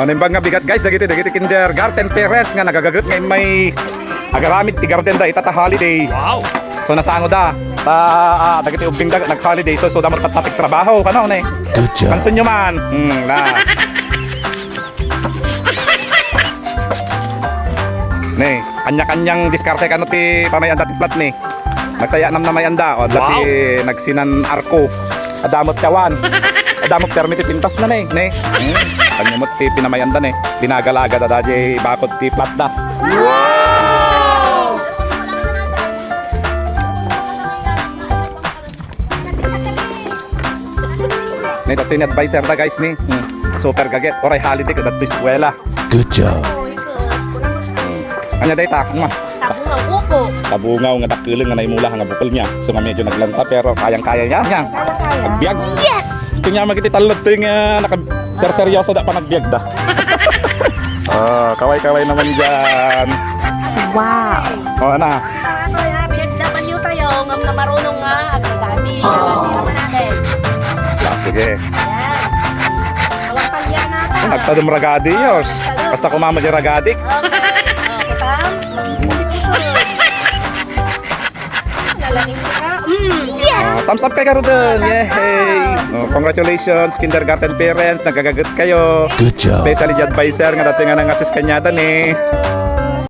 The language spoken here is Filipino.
O nimbang nga bigat guys, dagiti dagiti kindergarten parents nga nagagagot nga may agaramit ti garden da itata holiday. Wow! So nasango da. Ta ah, dagiti ubing da nag holiday so so damot tatik trabaho kano ne. Good job. Kanson nyo man. Hmm, la. Ne, kanya-kanyang diskarte kano ti pamayanda ti plat ni. Nagsaya nam na mayanda o dati nagsinan arko. Adamot kawan. Adamot permit pintas na ne, ne. Hmm. Kanya mo ti pinamayanda ne. Dinagalaga da daji bakod ti plat da. Ne dati ni advisor da guys ni. Hmm. Super gaget oray holiday ko dati eskwela. Good job. Kanya day ta. Mwah. Tapos ang upo. Tabungaw nga dakiling nga naimula nga bukol niya. So nga medyo naglanta pero kayang-kaya niya niya. Nagbiag. Yes! Ito niya magiti talot ito nga naka ser seryoso da pa nagbiag da. Ah, kaway-kaway naman diyan. Wow! O ana. Ano ya, PHW tayo, na marunong nga, naman natin. Ah, sige. Natin. Nagtadum ragadi yos. Basta kumama di ragadi. Okay. Oh, ka. Mm. Thumbs up kay Karuden. Yay! Oh, congratulations kindergarten parents. Nagagagot kayo. Good job. Especially di advisor nga dati nga nang assist kanyada ni.